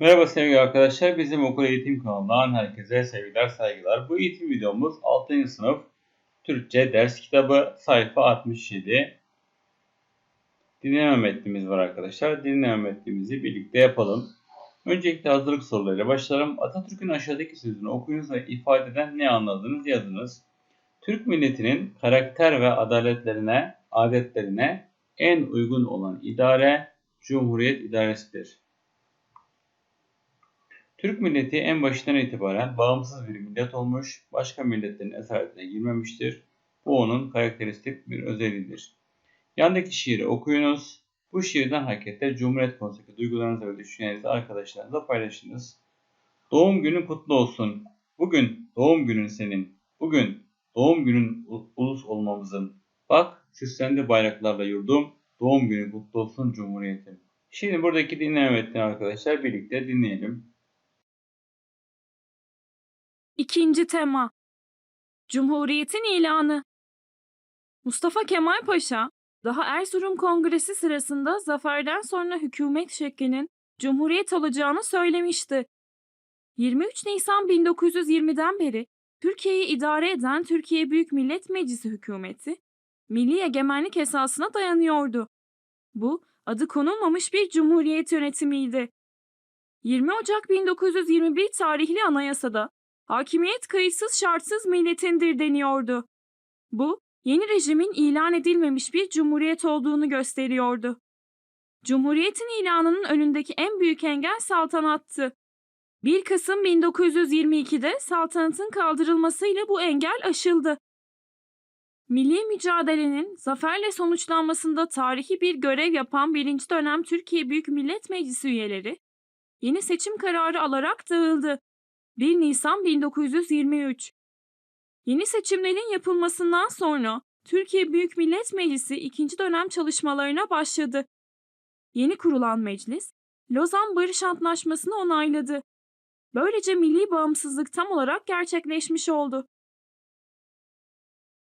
Merhaba sevgili arkadaşlar. Bizim okul eğitim kanalından herkese sevgiler, saygılar. Bu eğitim videomuz 6. sınıf Türkçe ders kitabı sayfa 67. Dinleme metnimiz var arkadaşlar. Dinleme metnimizi birlikte yapalım. Öncelikle hazırlık sorularıyla başlayalım. Atatürk'ün aşağıdaki sözünü okuyunuz ve ifade eden ne anladınız yazınız. Türk milletinin karakter ve adaletlerine, adetlerine en uygun olan idare Cumhuriyet idaresidir. Türk milleti en başından itibaren bağımsız bir millet olmuş, başka milletlerin esaretine girmemiştir. Bu onun karakteristik bir özelliğidir. Yandaki şiiri okuyunuz. Bu şiirden hareketle Cumhuriyet konusundaki duygularınızı ve düşüncelerinizi arkadaşlarınızla paylaşınız. Doğum günün kutlu olsun. Bugün doğum günün senin. Bugün doğum günün ulus olmamızın. Bak süslendi bayraklarla yurdum. Doğum günü kutlu olsun Cumhuriyetim. Şimdi buradaki dinleme metnini arkadaşlar birlikte dinleyelim. İkinci tema Cumhuriyetin ilanı Mustafa Kemal Paşa, daha Erzurum Kongresi sırasında zaferden sonra hükümet şeklinin Cumhuriyet olacağını söylemişti. 23 Nisan 1920'den beri Türkiye'yi idare eden Türkiye Büyük Millet Meclisi hükümeti, milli egemenlik esasına dayanıyordu. Bu, adı konulmamış bir cumhuriyet yönetimiydi. 20 Ocak 1921 tarihli anayasada Hakimiyet kayıtsız şartsız milletindir deniyordu. Bu, yeni rejimin ilan edilmemiş bir cumhuriyet olduğunu gösteriyordu. Cumhuriyetin ilanının önündeki en büyük engel saltanattı. 1 Kasım 1922'de saltanatın kaldırılmasıyla bu engel aşıldı. Milli mücadelenin zaferle sonuçlanmasında tarihi bir görev yapan birinci dönem Türkiye Büyük Millet Meclisi üyeleri, yeni seçim kararı alarak dağıldı. 1 Nisan 1923 Yeni seçimlerin yapılmasından sonra Türkiye Büyük Millet Meclisi ikinci dönem çalışmalarına başladı. Yeni kurulan meclis, Lozan Barış Antlaşması'nı onayladı. Böylece milli bağımsızlık tam olarak gerçekleşmiş oldu.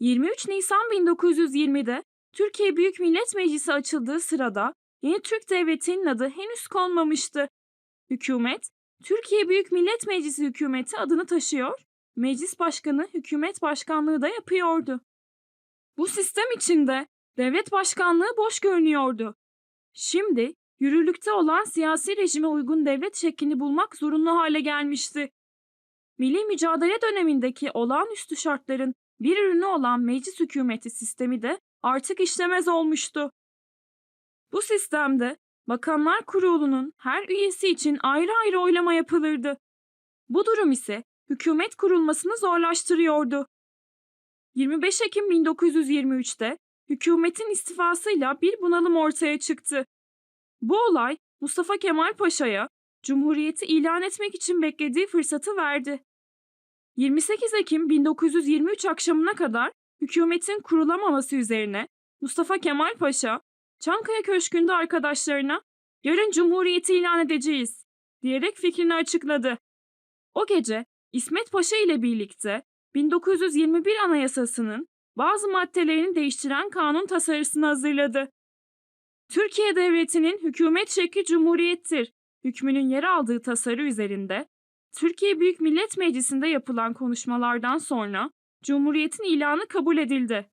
23 Nisan 1920'de Türkiye Büyük Millet Meclisi açıldığı sırada yeni Türk Devleti'nin adı henüz konmamıştı. Hükümet, Türkiye Büyük Millet Meclisi hükümeti adını taşıyor, meclis başkanı hükümet başkanlığı da yapıyordu. Bu sistem içinde devlet başkanlığı boş görünüyordu. Şimdi yürürlükte olan siyasi rejime uygun devlet şeklini bulmak zorunlu hale gelmişti. Milli mücadele dönemindeki olağanüstü şartların bir ürünü olan meclis hükümeti sistemi de artık işlemez olmuştu. Bu sistemde Bakanlar Kurulu'nun her üyesi için ayrı ayrı oylama yapılırdı. Bu durum ise hükümet kurulmasını zorlaştırıyordu. 25 Ekim 1923'te hükümetin istifasıyla bir bunalım ortaya çıktı. Bu olay Mustafa Kemal Paşa'ya Cumhuriyeti ilan etmek için beklediği fırsatı verdi. 28 Ekim 1923 akşamına kadar hükümetin kurulamaması üzerine Mustafa Kemal Paşa Çankaya Köşkü'nde arkadaşlarına yarın Cumhuriyeti ilan edeceğiz diyerek fikrini açıkladı. O gece İsmet Paşa ile birlikte 1921 Anayasası'nın bazı maddelerini değiştiren kanun tasarısını hazırladı. Türkiye Devleti'nin hükümet şekli cumhuriyettir hükmünün yer aldığı tasarı üzerinde Türkiye Büyük Millet Meclisi'nde yapılan konuşmalardan sonra Cumhuriyet'in ilanı kabul edildi.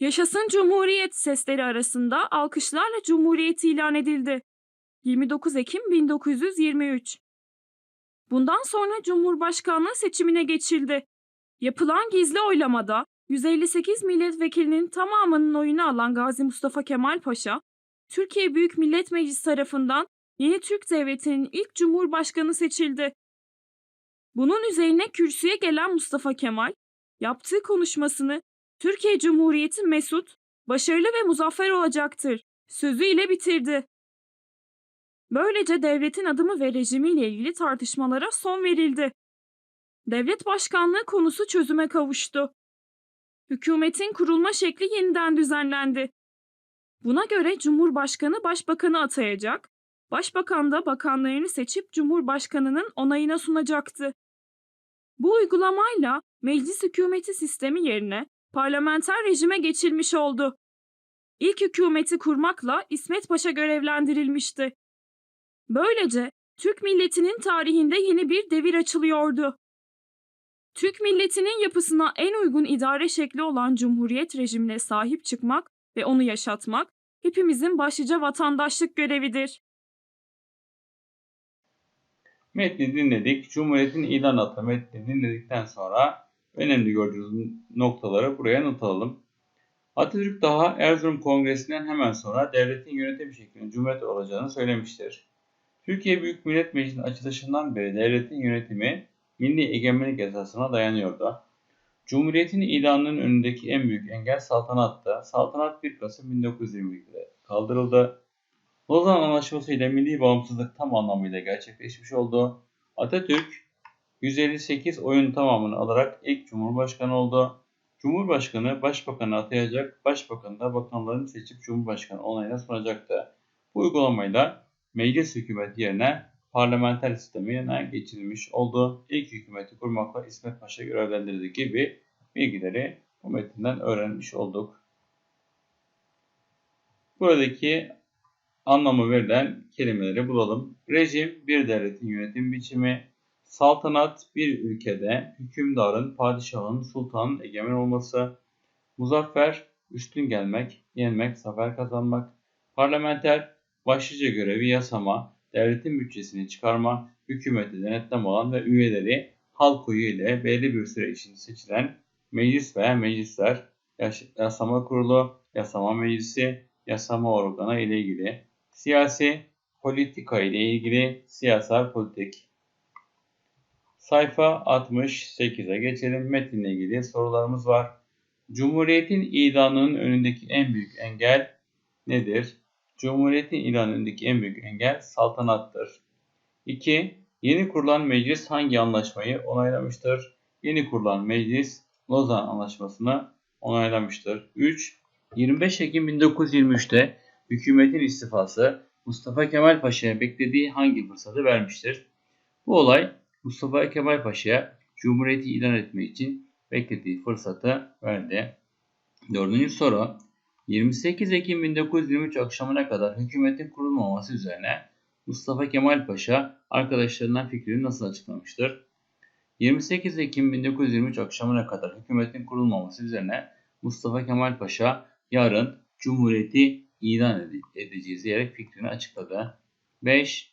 Yaşasın Cumhuriyet sesleri arasında alkışlarla Cumhuriyet ilan edildi. 29 Ekim 1923 Bundan sonra Cumhurbaşkanlığı seçimine geçildi. Yapılan gizli oylamada 158 milletvekilinin tamamının oyunu alan Gazi Mustafa Kemal Paşa, Türkiye Büyük Millet Meclisi tarafından yeni Türk Devleti'nin ilk Cumhurbaşkanı seçildi. Bunun üzerine kürsüye gelen Mustafa Kemal, yaptığı konuşmasını Türkiye Cumhuriyeti mesut, başarılı ve muzaffer olacaktır sözüyle bitirdi. Böylece devletin adımı ve rejimiyle ilgili tartışmalara son verildi. Devlet başkanlığı konusu çözüme kavuştu. Hükümetin kurulma şekli yeniden düzenlendi. Buna göre Cumhurbaşkanı başbakanı atayacak, başbakan da bakanlarını seçip Cumhurbaşkanının onayına sunacaktı. Bu uygulamayla meclis hükümeti sistemi yerine parlamenter rejime geçilmiş oldu. İlk hükümeti kurmakla İsmet Paşa görevlendirilmişti. Böylece Türk milletinin tarihinde yeni bir devir açılıyordu. Türk milletinin yapısına en uygun idare şekli olan cumhuriyet rejimine sahip çıkmak ve onu yaşatmak hepimizin başlıca vatandaşlık görevidir. Metni dinledik. Cumhuriyetin ilan adlı metni dinledikten sonra önemli gördüğünüz noktaları buraya not alalım. Atatürk daha Erzurum Kongresi'nden hemen sonra devletin yönetim şeklinin cumhuriyet olacağını söylemiştir. Türkiye Büyük Millet Meclisi'nin açılışından beri devletin yönetimi milli egemenlik esasına dayanıyordu. Cumhuriyetin ilanının önündeki en büyük engel saltanattı. Saltanat 1 Kasım 1922'de kaldırıldı. Lozan Anlaşması ile milli bağımsızlık tam anlamıyla gerçekleşmiş oldu. Atatürk 158 oyun tamamını alarak ilk Cumhurbaşkanı oldu. Cumhurbaşkanı başbakanı atayacak, başbakan da bakanlarını seçip Cumhurbaşkanı onayına sunacaktı. Bu uygulamayla meclis hükümet yerine parlamenter sistemine geçirilmiş oldu. İlk hükümeti kurmakla İsmet Paşa görevlendirildiği gibi bilgileri bu metinden öğrenmiş olduk. Buradaki anlamı verilen kelimeleri bulalım. Rejim bir devletin yönetim biçimi, saltanat bir ülkede hükümdarın, padişahın, sultanın egemen olması, muzaffer üstün gelmek, yenmek, zafer kazanmak, parlamenter başlıca görevi yasama, devletin bütçesini çıkarma, hükümeti denetlem olan ve üyeleri halk oyu ile belli bir süre için seçilen meclis veya meclisler, yasama kurulu, yasama meclisi, yasama organı ile ilgili, siyasi politika ile ilgili siyasal politik. Sayfa 68'e geçelim. Metinle ilgili sorularımız var. Cumhuriyetin ilanının önündeki en büyük engel nedir? Cumhuriyetin ilanındaki en büyük engel saltanattır. 2. Yeni kurulan meclis hangi anlaşmayı onaylamıştır? Yeni kurulan meclis Lozan Anlaşması'nı onaylamıştır. 3. 25 Ekim 1923'te hükümetin istifası Mustafa Kemal Paşa'ya beklediği hangi fırsatı vermiştir? Bu olay Mustafa Kemal Paşa'ya Cumhuriyeti ilan etmek için beklediği fırsatı verdi. Dördüncü soru. 28 Ekim 1923 akşamına kadar hükümetin kurulmaması üzerine Mustafa Kemal Paşa arkadaşlarından fikrini nasıl açıklamıştır? 28 Ekim 1923 akşamına kadar hükümetin kurulmaması üzerine Mustafa Kemal Paşa yarın Cumhuriyeti ilan edeceğiz diyerek fikrini açıkladı. 5.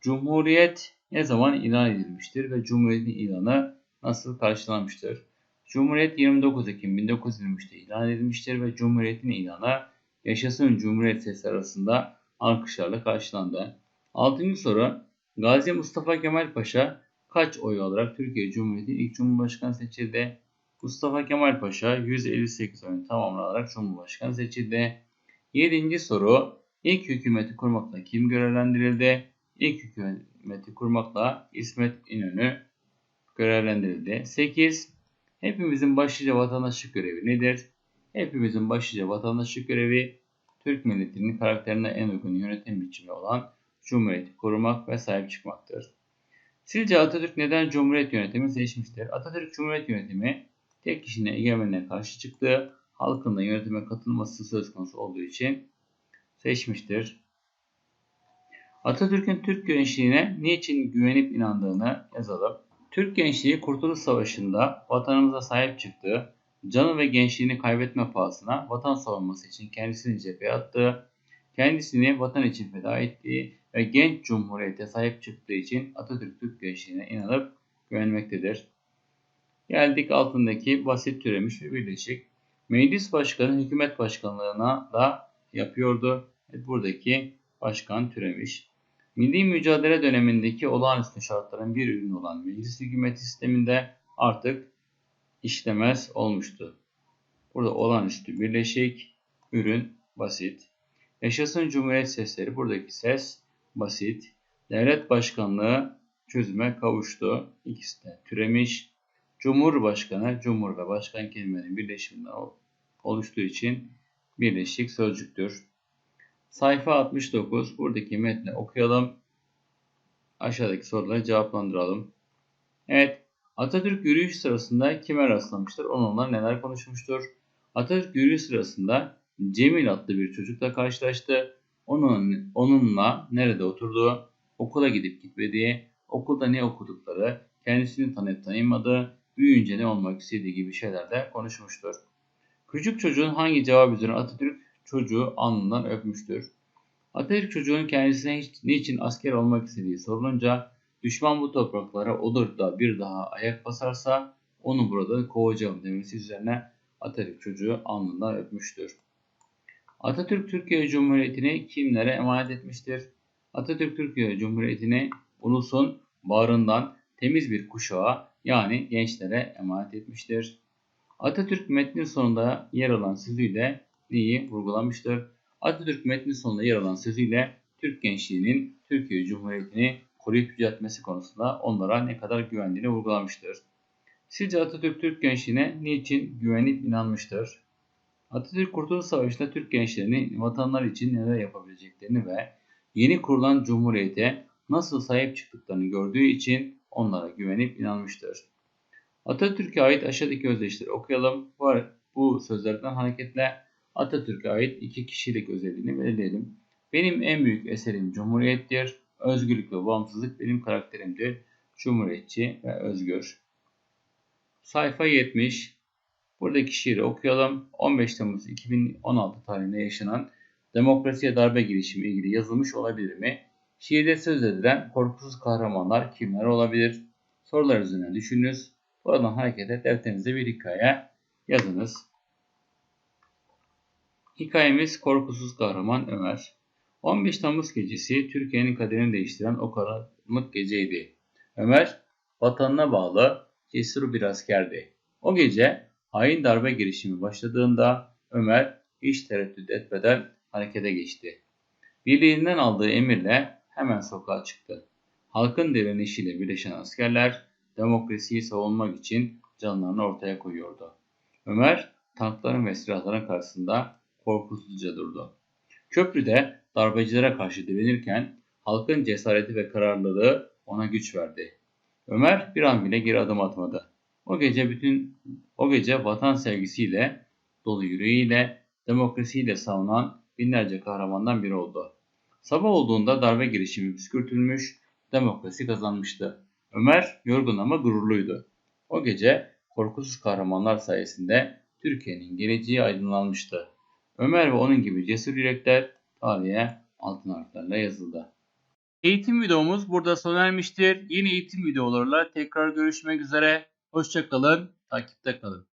Cumhuriyet ne zaman ilan edilmiştir ve Cumhuriyet'in ilanı nasıl karşılanmıştır? Cumhuriyet 29 Ekim 1923'te ilan edilmiştir ve Cumhuriyet'in ilanı Yaşasın Cumhuriyet sesi arasında alkışlarla karşılandı. 6. soru Gazi Mustafa Kemal Paşa kaç oy alarak Türkiye Cumhuriyeti'nin ilk Cumhurbaşkanı seçildi? Mustafa Kemal Paşa 158 oyun tamamlanarak Cumhurbaşkanı seçildi. 7. soru İlk hükümeti kurmakla kim görevlendirildi? İlk hükümeti kurmakla İsmet İnönü görevlendirildi. 8. Hepimizin başlıca vatandaşlık görevi nedir? Hepimizin başlıca vatandaşlık görevi Türk milletinin karakterine en uygun yönetim biçimi olan Cumhuriyeti korumak ve sahip çıkmaktır. Sizce Atatürk neden Cumhuriyet yönetimi seçmiştir? Atatürk Cumhuriyet yönetimi tek kişinin egemenliğine karşı çıktığı, halkın da yönetime katılması söz konusu olduğu için seçmiştir. Atatürk'ün Türk gençliğine niçin güvenip inandığını yazalım. Türk gençliği Kurtuluş Savaşı'nda vatanımıza sahip çıktı, canı ve gençliğini kaybetme pahasına vatan savunması için kendisini cepheye attı, kendisini vatan için feda ettiği ve genç cumhuriyete sahip çıktığı için Atatürk Türk gençliğine inanıp güvenmektedir. Geldik altındaki basit türemiş ve birleşik. Meclis başkanı hükümet başkanlığına da yapıyordu. Buradaki başkan türemiş. Milli mücadele dönemindeki olağanüstü şartların bir ürünü olan meclis hükümeti sisteminde artık işlemez olmuştu. Burada olağanüstü birleşik, ürün basit. Yaşasın Cumhuriyet sesleri buradaki ses basit. Devlet başkanlığı çözüme kavuştu. İkisi de türemiş. Cumhurbaşkanı, cumhur ve başkan kelimelerinin birleşiminden oluştuğu için birleşik sözcüktür. Sayfa 69. Buradaki metni okuyalım. Aşağıdaki soruları cevaplandıralım. Evet. Atatürk yürüyüş sırasında kime rastlamıştır? Onunla neler konuşmuştur? Atatürk yürüyüş sırasında Cemil adlı bir çocukla karşılaştı. Onun, onunla nerede oturdu? okula gidip gitmediği, okulda ne okudukları, kendisini tanıyıp tanımadığı, büyüyünce ne olmak istediği gibi şeyler de konuşmuştur. Küçük çocuğun hangi cevap üzerine Atatürk çocuğu alnından öpmüştür? Atatürk çocuğun kendisine hiç, niçin asker olmak istediği sorulunca düşman bu topraklara olur da bir daha ayak basarsa onu burada kovacağım demesi üzerine Atatürk çocuğu alnından öpmüştür. Atatürk Türkiye Cumhuriyeti'ni kimlere emanet etmiştir? Atatürk Türkiye Cumhuriyeti'ni ulusun bağrından temiz bir kuşağa yani gençlere emanet etmiştir. Atatürk metnin sonunda yer alan sözüyle neyi vurgulamıştır? Atatürk metnin sonunda yer alan sözüyle Türk gençliğinin Türkiye Cumhuriyeti'ni koruyup yüceltmesi konusunda onlara ne kadar güvendiğini vurgulamıştır. Sizce Atatürk Türk gençliğine niçin güvenip inanmıştır? Atatürk Kurtuluş Savaşı'nda Türk gençlerinin vatanlar için neler yapabileceklerini ve yeni kurulan cumhuriyete nasıl sahip çıktıklarını gördüğü için onlara güvenip inanmıştır. Atatürk'e ait aşağıdaki özdeşleri okuyalım. Bu sözlerden hareketle Atatürk'e ait iki kişilik özelliğini belirleyelim. Benim en büyük eserim Cumhuriyettir. Özgürlük ve bağımsızlık benim karakterimdir. Cumhuriyetçi ve özgür. Sayfa 70. Buradaki şiiri okuyalım. 15 Temmuz 2016 tarihinde yaşanan demokrasiye darbe girişimi ilgili yazılmış olabilir mi? Şiirde söz edilen korkusuz kahramanlar kimler olabilir? Sorular üzerine düşününüz. Buradan hareketle defterinize bir hikaye yazınız. Hikayemiz Korkusuz Kahraman Ömer. 15 Temmuz gecesi Türkiye'nin kaderini değiştiren o karanlık geceydi. Ömer, vatanına bağlı cesur bir askerdi. O gece hain darbe girişimi başladığında Ömer hiç tereddüt etmeden harekete geçti. Birliğinden aldığı emirle hemen sokağa çıktı. Halkın direnişiyle birleşen askerler demokrasiyi savunmak için canlarını ortaya koyuyordu. Ömer tankların ve silahların karşısında korkusuzca durdu. Köprüde darbecilere karşı direnirken halkın cesareti ve kararlılığı ona güç verdi. Ömer bir an bile geri adım atmadı. O gece bütün o gece vatan sevgisiyle dolu yüreğiyle demokrasiyle savunan binlerce kahramandan biri oldu. Sabah olduğunda darbe girişimi püskürtülmüş, demokrasi kazanmıştı. Ömer yorgun ama gururluydu. O gece korkusuz kahramanlar sayesinde Türkiye'nin geleceği aydınlanmıştı. Ömer ve onun gibi cesur yürekler tarihe altın harflerle yazıldı. Eğitim videomuz burada sona ermiştir. Yeni eğitim videolarıyla tekrar görüşmek üzere. Hoşçakalın, takipte kalın.